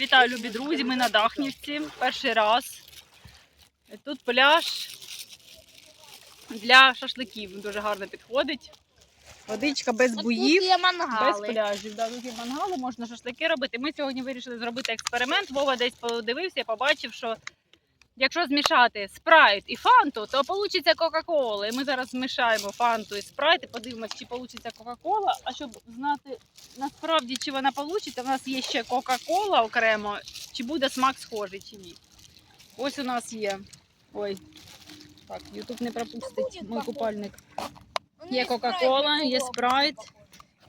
вітаю, любі друзі. Ми на Дахнівці. Перший раз. Тут пляж для шашликів. Дуже гарно підходить. Водичка без буїв. Без пляжів, да, тут є мангали, можна шашлики робити. Ми сьогодні вирішили зробити експеримент. Вова десь подивився побачив, що якщо змішати спрайт і фанту, то вийде Кока-Кола. І ми зараз змішаємо фанту і спрайт і подивимося, чи вийде Кока-Кола. А щоб знати насправді, чи вона вийде, в нас є ще Кока-Кола окремо, чи буде смак схожий, чи ні. Ось у нас є. Ой. Так, Ютуб не пропустить мій купальник. Є Кока-Кола, є спрайт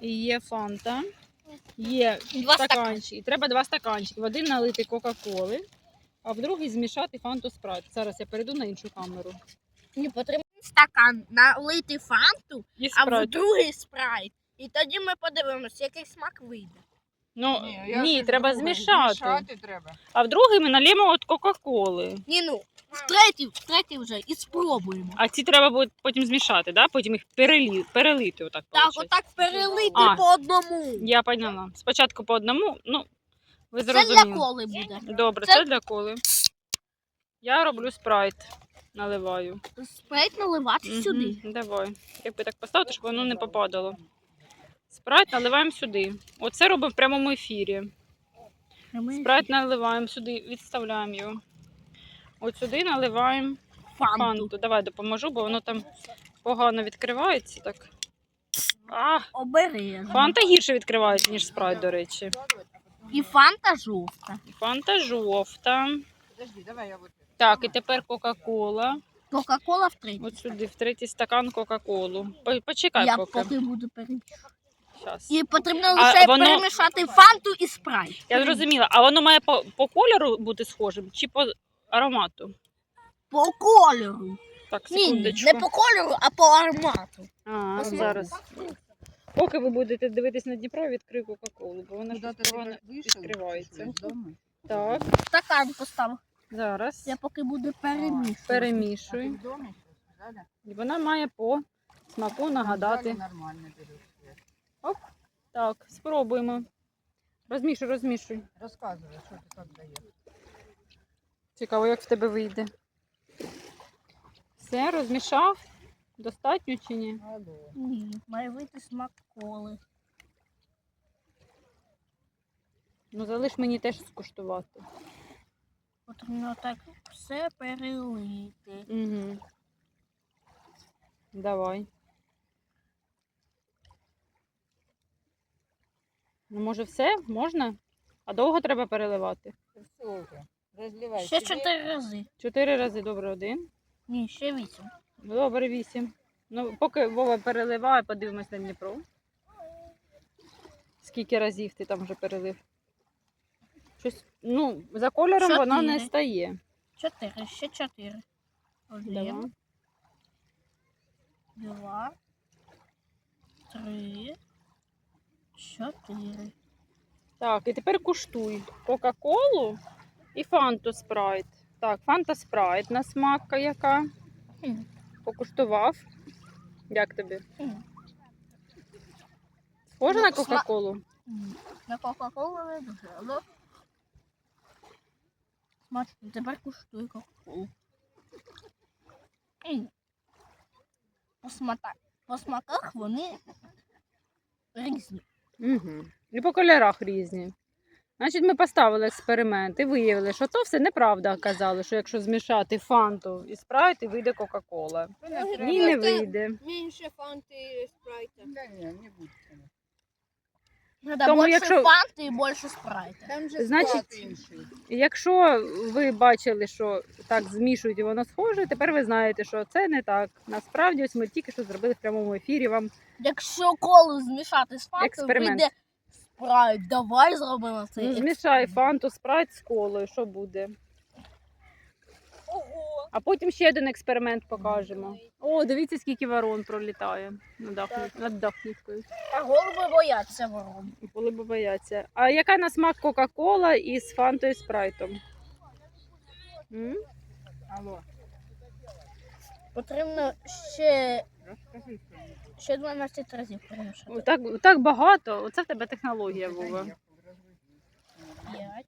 і є фанта. Є Два стаканчики. Треба два стаканчики. В один налити Кока-Коли, а в другий змішати фанту спрайт. Зараз я перейду на іншу камеру. Ні, потрібен стакан налити фанту, І а в спрайт. другий спрайт. І тоді ми подивимося, який смак вийде. Ну, я ні, треба друге. змішати. Змішати треба. А в другий ми налємо от Кока-Коли. Ні, ну, в третій, в третій вже і спробуємо. А ці треба буде потім змішати, да? потім їх перелі... перелити. Отак, Так, виходить. отак перелити А. по одному. Я поняла. Спочатку по одному, ну, ви Це зрозуміли. для коли буде. Добре, Це- це для коли. Я роблю спрайт. Наливаю. Спрайт наливати Мгм, сюди. Давай. Якби так поставити, щоб воно не попадало. Спрайт наливаємо сюди. Оце робимо в прямому ефірі. Спрайт наливаємо сюди, відставляємо його. От сюди наливаємо Фанту. фанту. Давай допоможу, бо воно там погано відкривається. Так. А, Обережно. фанта гірше відкривається, ніж спрайт, до речі. І фанта жовта. Фанта жовта. Подожди, давай я вот. Так, і тепер Кока-Кола. Кока-кола в третій. От сюди, в третій стакан Кока-Колу. По- Почекай Я поки. поки буду перемішувати. Щас. І потрібно А лише воно- перемішати фанту і спрайт. Я зрозуміла, а воно має по, по кольору бути схожим чи по аромату? По кольору. Так, Ні, секундочку. не по кольору, а по аромату. А, по зараз. Поки ви будете дивитись на Дніпро, відкрию Кока-Колу, бо вона Куда ж ты погано вышел? відкривається. Из дома? Так, Стакан постав. зараз Я поки буду перемішувати. А перемішую. ты в доме сейчас, Галя? І вона має по смаку нагадати. Галя нормально берешь. свет. Так, спробуємо. Розмішуй, розмішуй. Рассказывай, что ты как даешь. Цікаво, як в тебе вийде. Все, розмішав? Достатньо чи ні? Ні, має вийти смак коли. Ну, залиш мені теж скуштувати. Потрібно так все перелити. Угу. Давай. Ну, може, все? Можна? А довго треба переливати? Все уже. Разливай. Ще чотири рази. Чотири рази, добре, один. Ні, ще вісім. Добре, вісім. Ну, поки Вова переливає, подивимось на Дніпро. Скільки разів ти там вже перелив? Щось, ну, за кольором вона не стає. Чотири, ще чотири. Один, Давай. два, три, чотири. Так, і тепер куштуй Кока-Колу і Фанту Спрайт. Так, Фанта Спрайт на смак яка. Покуштував. Як тобі? Схоже Ну, на Кока-Колу? На Кока-Колу не дуже, але смачно. Тепер куштуй Кока-Колу. По смаках вони різні. Угу. І по кольорах різні. Значить, ми поставили експеримент і виявили, що то все неправда казали, що якщо змішати фанту і спрайт, і вийде Кока-Кола. Ні, не вийде. Менше фанти спрайта. Да не, не будет. Треба Тому більше якщо- фанти і більше спрайта. Там же Значить, склад Інший. Якщо ви бачили, що так змішують і воно схоже, тепер ви знаєте, що це не так. Насправді, ось ми тільки що зробили в прямому ефірі вам Якщо колу змішати з фантою, Експеримент. вийде спрайт. Давай зробимо це. Ну, змішай фанту, спрайт з колою, що буде. Ого! А потім ще один експеримент покажемо. О, дивіться, скільки ворон пролітає над Дахнів- над Дахнівкою. А голуби бояться ворон. Коли б бояться. А яка на смак Кока-Кола із фантою і спрайтом? М? Алло. Потрібно ще, что-нибудь. Ще 12 разів перемішати. Так, так багато. Оце в тебе технологія, разводи. 5,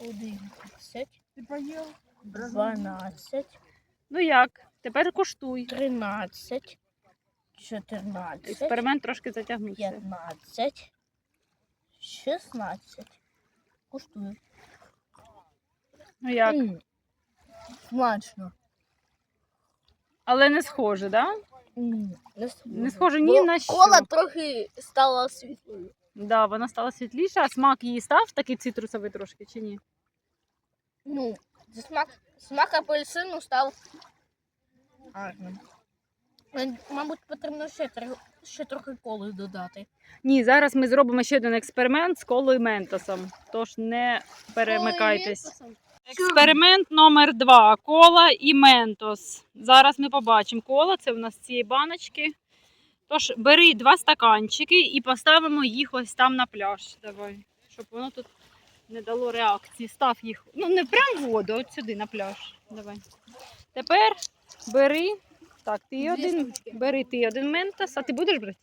11, Ти поїв? 12, Ну як? Тепер куштуй. 13, 14, Експеримент трошки затягнувся. 15, 16. Куштую. Ну як? М, Смачно. Але не схоже, да? Не, Не схоже ні Бо на що. Кола трохи стала світлою. Да, вона стала світліша, а смак її став такий цитрусовий трошки чи ні? Ну, смак, смак апельсину став гарним. Е, Мабуть, потрібно ще, ще трохи коли додати. Ні, зараз ми зробимо ще один експеримент з колою ментосом. Тож не перемикайтесь. Експеримент номер два. Кола і ментос. Зараз ми побачимо. Кола це у нас цієї баночки. Тож бери два стаканчики і поставимо їх ось там на пляж. Давай, щоб воно тут не дало реакції. Став їх. Ну, не прям в воду, от сюди на пляж. Давай. Тепер бери. Так, ти один. Бери ти один ментос, а ти будеш брати?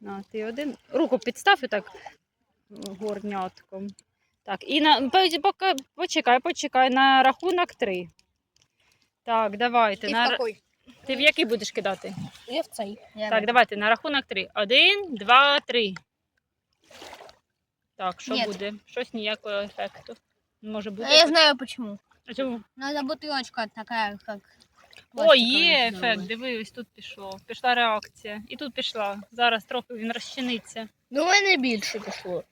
На, ти один. Руку підстав і так горнятком. Так, і на поки- почекай, почекай на рахунок три. Так, давайте. І На... в какой? Ти в який будеш кидати? Я в цей. Я Так, давайте на рахунок три. Один, два, три. Так, що Ні. буде? Щось ніякого ефекту. Може бути. А я знаю почему. А чому? Надо бутылочка такая, как... О, є ефект. Диви, ось тут пішло. Пішла реакція. І тут пішла. Зараз трохи він розчиниться. Ну, мене більше пішло.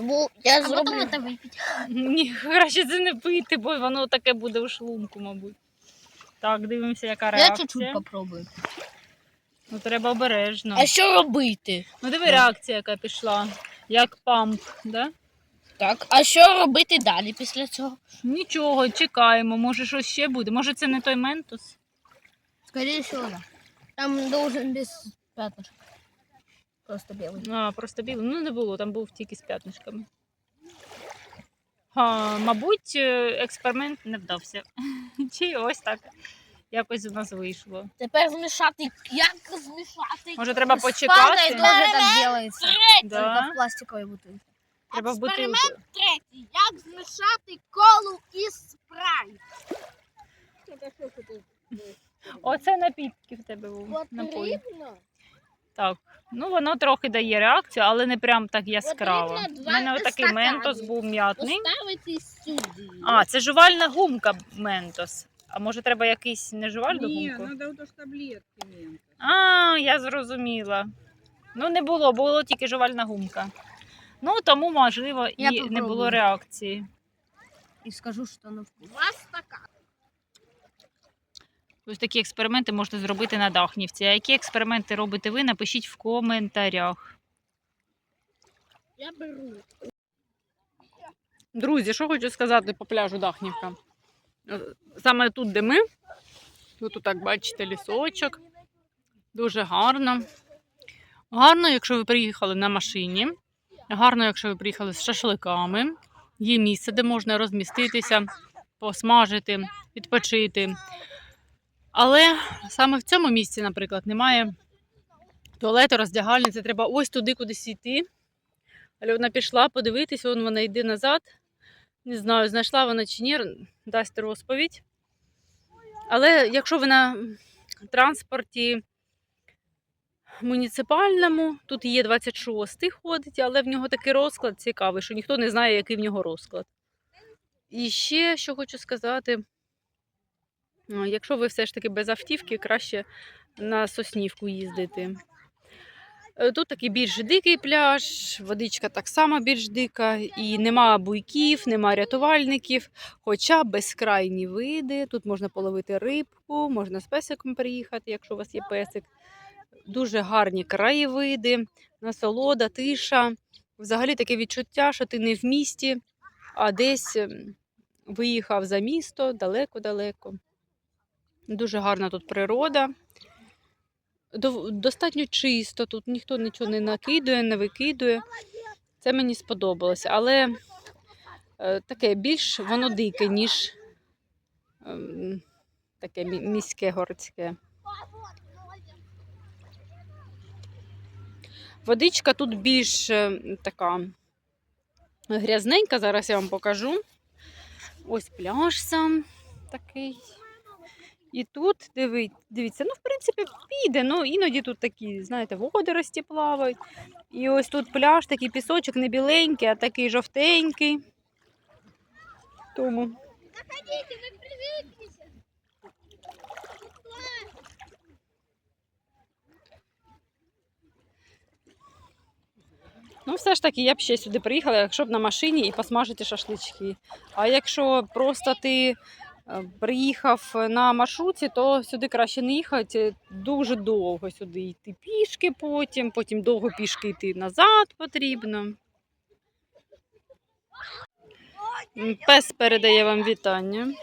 Тому я А зроблю... потім це випити. Ні, краще це не пити, бо воно таке буде у шлунку, мабуть. Так, дивимося, яка Я реакція. чуть-чуть попробую. Ну, треба обережно. А що робити? Ну, диви реакція, яка пішла. Як памп, да? Так, а що робити далі після цього? Нічого, чекаємо. Може, щось ще буде. Може, це не той ментус? Да. Там должен без пятнышек. Просто белый. А, просто білий. Ну, не було, там був тільки з п'ятнишками. А, мабуть, експеримент не вдався. Чи ось так якось у нас вийшло. Тепер змішати. Як змішати? Може, треба почекати? теж так делается. Да. В пластиковій бутилці. Треба в бутилку. третій. Як змішати колу і спрайт? Оце напітки в тебе був. Напої. Так, ну воно трохи дає реакцію, але не прям так яскраво. У мене отакий ментос був м'ятний. А, це жувальна гумка ментос. А може треба якийсь не жувальну Ні, гумку? треба ото ж таблетки мені. А, я зрозуміла. Ну, не було, було тільки жувальна гумка. Ну, тому, можливо, Я і не було реакції. І скажу, що на вкус. Два стакани. Ось такі експерименти можна зробити на Дахнівці. А які експерименти робите ви, напишіть в коментарях. Я беру. Друзі, що хочу сказати по пляжу Дахнівка. Е, Саме тут, де ми, тут так бачите лісочок. Дуже гарно. Гарно, якщо ви приїхали на машині. Гарно, якщо ви приїхали з шашликами. Є місце, де можна розміститися, посмажити, відпочити. Але саме в цьому місці, наприклад, немає туалету, роздягальниці. Треба ось туди кудись йти. Але вона пішла подивитись, вон вона йде назад. Не знаю, знайшла вона чи ні, дасть розповідь. Але якщо ви на транспорті муніципальному, тут є 26-й ходить, але в нього такий розклад цікавий, що ніхто не знає, який в нього розклад. І ще що хочу сказати: якщо ви все ж таки без автівки, краще на Соснівку їздити. Е, Тут такий більш дикий пляж, водичка так само більш дика, і нема буйків, нема рятувальників, хоча безкрайні види. Тут можна половити рибку, можна з песиком приїхати, якщо у вас є песик. Дуже гарні краєвиди, насолода, тиша. Взагалі таке відчуття, що ти не в місті, а десь ем, виїхав за місто далеко-далеко. Дуже гарна тут природа. Достатньо чисто, тут ніхто нічого не накидує, не викидує. Це мені сподобалося. Але е, таке більш воно дике, ніж ем, таке міське городське. Водичка тут більш е, така грязненька, зараз я вам покажу. Ось пляж сам такий. І тут диви, дивіться, ну, в принципі, піде. Ну, іноді тут такі, знаєте, водорості плавають. І ось тут пляж, такий пісочок не біленький, а такий жовтенький. Тому. Ну, все ж таки, я б ще сюди приїхала, якщо б на машині і посмажити шашлички. А якщо просто ти приїхав на маршруті, то сюди краще не їхати. Дуже довго сюди йти пішки потім, потім довго пішки йти назад потрібно. Пес передає вам вітання.